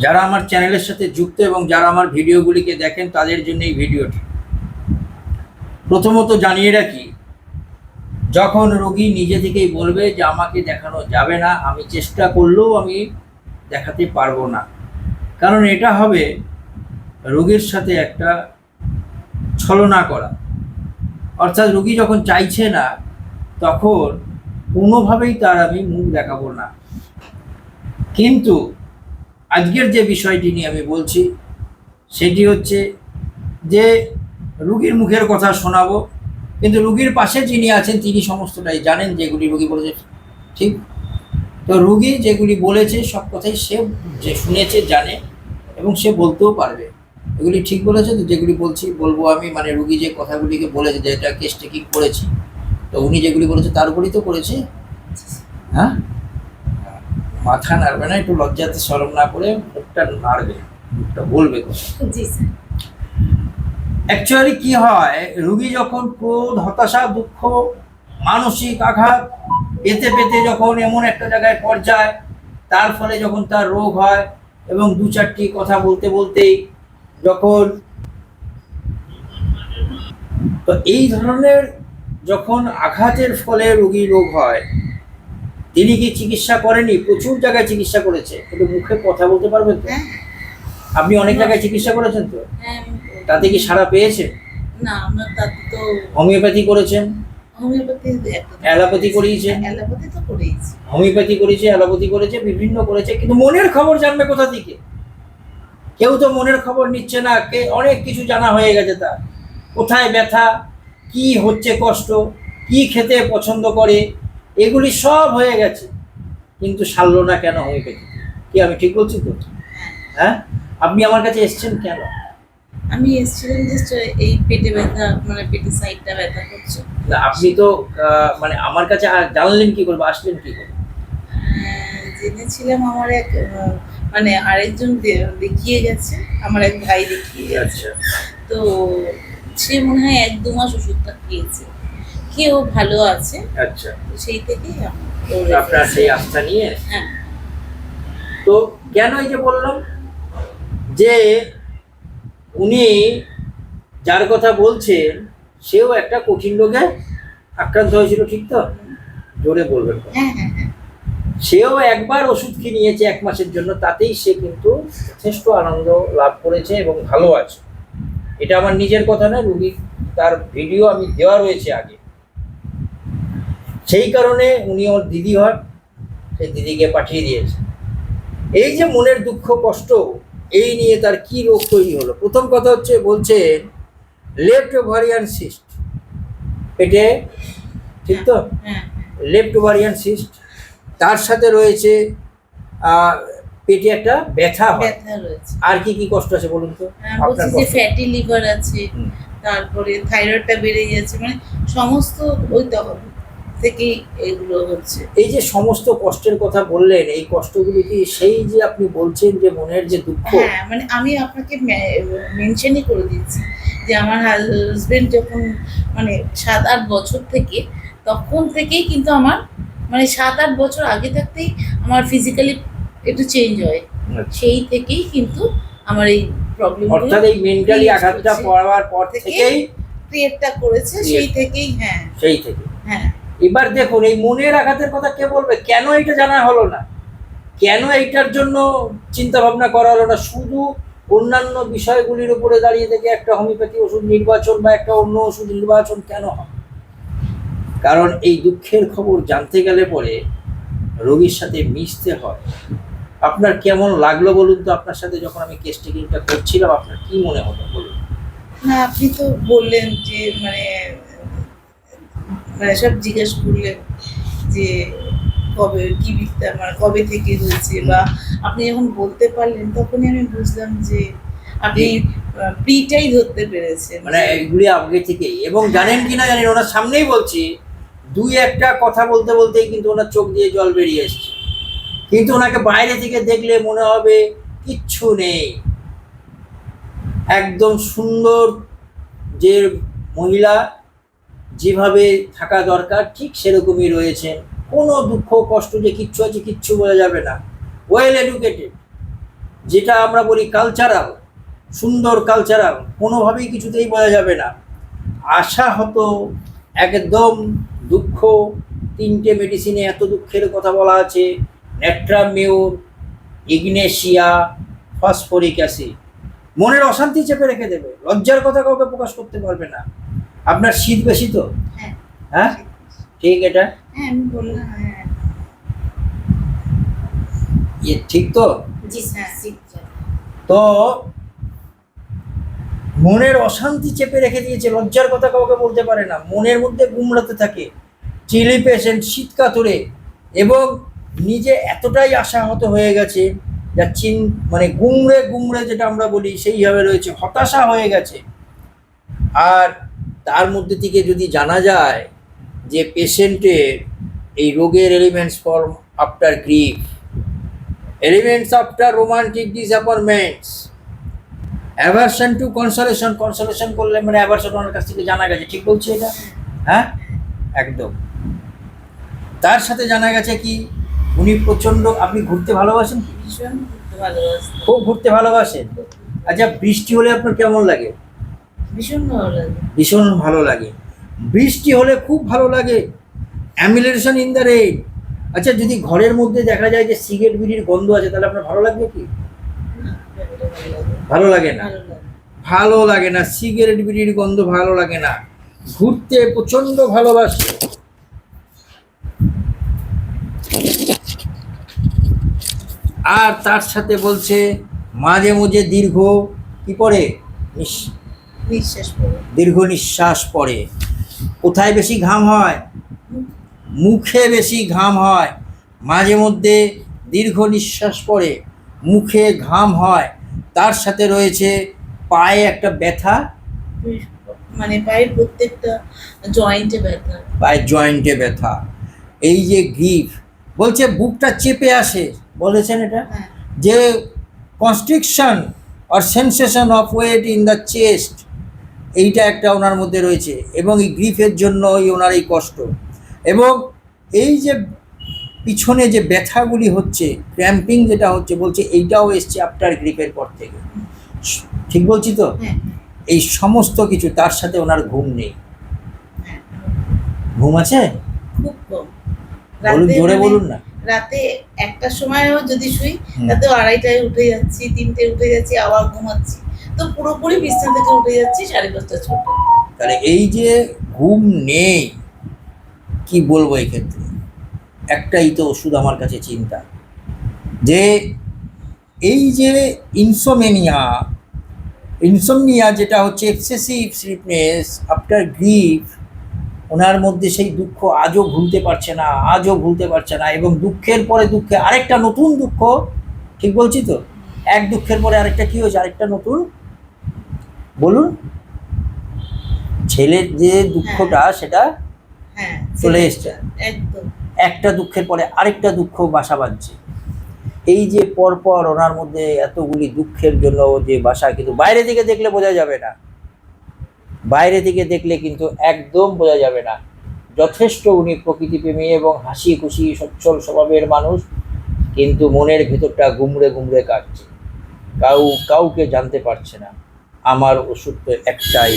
যারা আমার চ্যানেলের সাথে যুক্ত এবং যারা আমার ভিডিওগুলিকে দেখেন, তাদের জন্য এই ভিডিওটি। প্রথমত জানিয়ে রাখি, যখন রোগী নিজে থেকেই বলবে যে, আমাকে দেখানো যাবে না, আমি চেষ্টা করলেও আমি দেখাতে পারব না। কারণ এটা হবে রোগীর সাথে একটা ছলনা করা। অর্থাৎ রোগী যখন চাইছে না, তখন কোনোভাবেই তার আমি মুখ দেখাবো না। কিন্তু আজকের যে বিষয়টি নিয়ে আমি বলছি, সেটি হচ্ছে যে রুগীর মুখের কথা শোনাবো, কিন্তু রুগীর পাশে যিনি আছেন, তিনি সমস্তটাই জানেন যেগুলি রুগী বলেছে, ঠিক? তো রুগী যেগুলি বলেছে, সব কথাই সে যে শুনেছে, জানে এবং সে বলতেও পারবে। এগুলি ঠিক বলেছে তো? যেগুলি বলছি, বলব আমি মানে রুগী যে কথাগুলিকে বলেছে, যে এটা কেস টেকিং করেছি, তো উনি যেগুলি বলেছে, তার উপরই তো করেছে? হ্যাঁ? মাথা নাড়বে না একটু লজ্জাতে সরম না করে মুখটা নাড়বে মুখটা বলবে। জি স্যার। অ্যাকচুয়ালি কি হয় রুগী যখন ক্রোধ হতাশা দুঃখ মানসিক আঘাত পেতে পেতে যখন এমন একটা জায়গায় পর্যায় তার ফলে যখন তার রোগ হয় এবং দু চারটি কথা বলতে বলতেই যখন তো এই ধরনের যখন আঘাতের ফলে রোগী রোগ হয় তিনি কি চিকিৎসা করেনি? প্রচুর জায়গায় চিকিৎসা করেছে। কিন্তু মুখে কথা বলতে পারবেন তো? হ্যাঁ। আপনি অনেক জায়গায় চিকিৎসা করেছেন তো? হ্যাঁ তাতে কি সারা পেয়েছে না আমরা তাতে তো হোমিওপ্যাথি করেছেন? অ্যালোপ্যাথি তো হোমিওপ্যাথি করেছে অ্যালোপ্যাথি করেছে বিভিন্ন করেছে কিন্তু মনের খবর জানবে কোথা থেকে? কেউ তো মনের খবর নিচ্ছে না কে অনেক কিছু জানা হয়ে গেছে তার। কোথায় ব্যথা কি হচ্ছে কষ্ট কি খেতে পছন্দ করে এগুলি সব হয়ে গেছে। কিন্তু সারলো না কেন হোমিওপ্যাথি কি আমি ঠিক বলছি তো? হ্যাঁ? আপনি আমার কাছে এসছেন কেন? আমি এসেছিলাম জাস্ট এই পেটে ব্যথা মানে পেটের সাইডটা ব্যথা করছে। না, আপনি তো মানে আমার কাছে জানলেন কি করব আসলেন কি করব? আহ, জেনেছিলাম আমার এক মানে আরেকজন দেখিয়ে গেছে আমার এক ভাই দেখিয়ে গেছে। আচ্ছা। তো সে মনে হয় এক দু মাস ওষুধটা খেয়েছে। খেয়েও ভালো আছে। আচ্ছা। সেই ওর আপনার সেই আস্থা নিয়ে? হ্যাঁ। তো কেন এই যে বললাম? যে উনি যার কথা বলছেন সেও একটা কঠিন রোগে আক্রান্ত হয়েছিল ঠিক তো? জোরে বলবেন। হ্যাঁ হ্যাঁ হ্যাঁ। সেও একবার ওষুধ কিনিয়েছে এক মাসের জন্য তাতেই সে কিন্তু যথেষ্ট আনন্দ লাভ করেছে এবং ভালো আছে। এটা আমার নিজের কথা না রুগী তার ভিডিও আমি দেওয়া রয়েছে আগে। সেই কারণে উনি ওর দিদি হন সেই দিদিকে পাঠিয়ে দিয়েছে। এই যে মনের দুঃখ কষ্ট এই নিয়ে তার কি রোগ তৈরি হলো? প্রথম কথা হচ্ছে বলছে লেফট ওভারিয়ান সিস্ট পেটে ঠিক তো? হ্যাঁ লেফট ওভারিয়ান সিস্ট তার সাথে রয়েছে পেটে একটা ব্যথা হয়। ব্যথা রয়েছে। আর কি কি কষ্ট আছে বলুন তো? হ্যাঁ, আপনার যে ফ্যাটি লিভার আছে তারপরে থাইরয়েডটা বেড়ে যাচ্ছে মানে সমস্ত ওই থেকেই এগুলো হচ্ছে। এই যে সমস্ত কষ্টের কথা বললেন এই কষ্টগুলি কি সেই যে আপনি বলছেন যে মনের যে দুঃখ? হ্যাঁ মানে আমি আপনাকে মেনশনই করে দিচ্ছি যে আমার হাজবেন্ড যখন মানে সাত আট বছর থেকে তখন থেকেই কিন্তু আমার মানে সাত আট বছর আগে থাকতেই আমার ফিজিক্যালি একটু চেঞ্জ হয়। সেই থেকেই কিন্তু আমার এই প্রবলেম অর্থাৎ এই মেন্টালি আঘাতটা। পড়াবার পর থেকেই ক্রিয়েটটা করেছে সেই থেকেই হ্যাঁ। সেই থেকে হ্যাঁ। এবার দেখুন, এই মনের আঘাতের কথা কে বলবে? কেন এটা জানা হলো না? কেন এইটার জন্য চিন্তা ভাবনা করা হলো না? শুধু অন্যান্য বিষয়গুলির উপরে দাঁড়িয়ে থেকে একটা হোমিওপ্যাথি ওষুধ নির্বাচন বা একটা অন্য ওষুধ নির্বাচন কেন হয় কারণ এই দুঃখের খবর জানতে গেলে পরে রোগীর সাথে মিশতে হয়। আপনার কেমন লাগল বলুন তো? আপনার সাথে যখন আমি কেস টেকিংটা করছিলাম, আপনার কি মনে হলো? বলুন। না, আপনি তো বললেন যে মানে মানে সব জিজ্ঞেস করলেন যে কবে কি বিদ্যা মানে কবে থেকে হয়েছে বা আপনি যখন বলতে পারলেন তখনই আমি বুঝলাম যে আপনি প্রিটাই ধরতে পেরেছেন। মানে এইগুলি আগে থেকেই এবং জানেন কি না জানেন ওনার সামনেই বলছি দুই একটা কথা বলতে বলতেই কিন্তু ওনার চোখ দিয়ে জল বেরিয়ে এসছে। কিন্তু ওনাকে বাইরে থেকে দেখলে মনে হবে কিচ্ছু নেই। একদম সুন্দর যে মহিলা যেভাবে থাকা দরকার, ঠিক সেরকমই রয়েছেন। কোনো দুঃখ, কষ্ট যে কিচ্ছু আছে, কিচ্ছু বোঝা যাবে না। ওয়েল এডুকেটেড যেটা আমরা বলি কালচারাল সুন্দর কালচারাল কোনোভাবেই কিছুতেই বোঝা যাবে না। আশা হতো একদম দুঃখ, তিনটে মেডিসিনে এত দুঃখের কথা বলা আছে। নেট্রামিউর ইগনেশিয়া ফসফরিক অ্যাসিড মনের অশান্তি চেপে রেখে দেবে। লজ্জার কথা কাউকে প্রকাশ করতে পারবে না। আপনার শীত বেশি তো? হ্যাঁ। হ্যাঁ? ঠিক এটা? হ্যাঁ হ্যাঁ। ইয়ে ঠিক তো। তো মনের অশান্তি চেপে রেখে দিয়েছে লজ্জার কথা কাউকে বলতে পারে না। মনের মধ্যে গুমড়াতে থাকে চিলি পেশেন্ট শীত কাতরে এবং নিজে এতটাই আশাহত হয়ে গেছে যা চিন মানে গুমড়ে গুমড়ে যেটা আমরা বলি সেইভাবে রয়েছে হতাশা হয়ে গেছে। আর তার মধ্যে থেকে যদি জানা যায় যে পেশেন্টের এই রোগের elements form after grief elements after romantic disappointments aversion to consolation consolation করলে মানে অ্যাভারশন ওনার কাছ থেকে জানা গেছে ঠিক বলছি এটা? হ্যাঁ? একদম। তার সাথে জানা গেছে কি উনি প্রচণ্ড আপনি ঘুরতে ভালোবাসেন খুব ঘুরতে ভালোবাসেন। আচ্ছা বৃষ্টি হলে আপনার কেমন লাগে? ভীষণ ভালো লাগে। ভীষণ ভালো লাগে। বৃষ্টি হলে খুব ভালো লাগে। অ্যামিলেশন ইন দ্য রেইন আচ্ছা যদি ঘরের মধ্যে দেখা যায় যে সিগারেট বিড়ির গন্ধ আছে তাহলে আপনার ভালো লাগবে কি? ভালো লাগে না। ভালো লাগে। না। সিগারেট বিড়ির গন্ধ ভালো লাগে না। ঘুরতে প্রচণ্ড ভালোবাসে। আর তার সাথে বলছে মাঝে মাঝে দীর্ঘ কি পড়ে দীর্ঘ নিঃশ্বাস পড়ে। কোথায় বেশি ঘাম হয়? মুখে বেশি ঘাম হয়। মাঝে মধ্যে দীর্ঘ নিঃশ্বাস পড়ে। মুখে ঘাম হয়। তার সাথে রয়েছে পায়ে একটা ব্যথা। মানে পায়ের প্রত্যেকটা জয়েন্টে ব্যথা। পায়ের জয়েন্টে ব্যথা। এই যে গিফ বলছে বুকটা চেপে আসে। বলেছেন এটা? হ্যাঁ। যে constriction or sensation of weight in the chest এইটা একটা ওনার মধ্যে রয়েছে এবং এই গ্রিফের জন্য এই ওনার এই কষ্ট। এবং এই যে পিছনে যে ব্যথাগুলি হচ্ছে ক্র্যাম্পিং যেটা হচ্ছে বলছে এইটাও এসছে আফটার গ্রিপের পর থেকে। ঠিক বলছি তো? হ্যাঁ এই সমস্ত কিছু তার সাথে ওনার ঘুম নেই। হ্যাঁ ঘুম আছে? খুব বলুন রাতে জোরে মানে বলুন না। রাতে একটার সময়ও যদি শুই। তাতে আড়াইটায় উঠে যাচ্ছি তিনটে উঠে যাচ্ছি আবার ঘুমাচ্ছি। তো পুরোপুরি বিছনা থেকে উঠে যাচ্ছি, সাড়ে পাঁচটা ছটা তাহলে এই যে ঘুম নেই, কি বলব এই ক্ষেত্রে? একটাই তো ওষুধ আমার কাছে চিন্তা। যে এই যে ইনসোমেনিয়া ইনসোমনিয়া যেটা হচ্ছে এক্সেসিভ স্লিপনেস আফটার গ্রিফ ওনার মধ্যে সেই দুঃখ আজও ভুলতে পারছে না, আজও ভুলতে পারছে না, এবং দুঃখের পরে দুঃখে আরেকটা নতুন দুঃখ, ঠিক বলছি তো? এক দুঃখের পরে আরেকটা কি হয়েছে? আরেকটা নতুন বলুন। ছেলের যে দুঃখটা সেটা হ্যাঁ চলে এসছে। একটা দুঃখের পরে আরেকটা দুঃখ বাসা বাঁধছে। এই যে পরপর ওনার মধ্যে এতগুলি দুঃখের জন্য যে বাসা কিন্তু বাইরে থেকে দেখলে বোঝা যাবে না। বাইরে থেকে দেখলে কিন্তু একদম বোঝা যাবে না। যথেষ্ট উনি প্রকৃতিপ্রেমী এবং হাসি খুশি সচ্ছল স্বভাবের মানুষ কিন্তু মনের ভেতরটা গুমড়ে গুমড়ে কাটছে। কাউ কাউকে জানতে পারছে না। আমার ওষুধ তো একটাই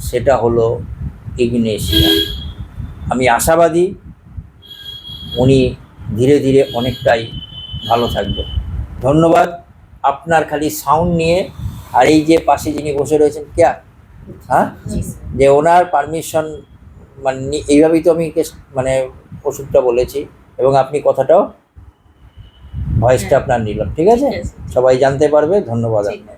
সেটা হলো ইগনেশিয়া। আমি আশাবাদী উনি ধীরে ধীরে অনেকটাই ভালো থাকবেন। ধন্যবাদ আপনার খালি সাউন্ড নিয়ে আর এই যে পাশে যিনি বসে রয়েছেন ক্যা হ্যাঁ? যে ওনার পারমিশন মানে এইভাবেই তো আমি মানে ওষুধটা বলেছি এবং আপনি কথাটাও ভয়েসটা হ্যাঁ। আপনার নিলাম ঠিক আছে? সবাই জানতে পারবে ধন্যবাদ আপনার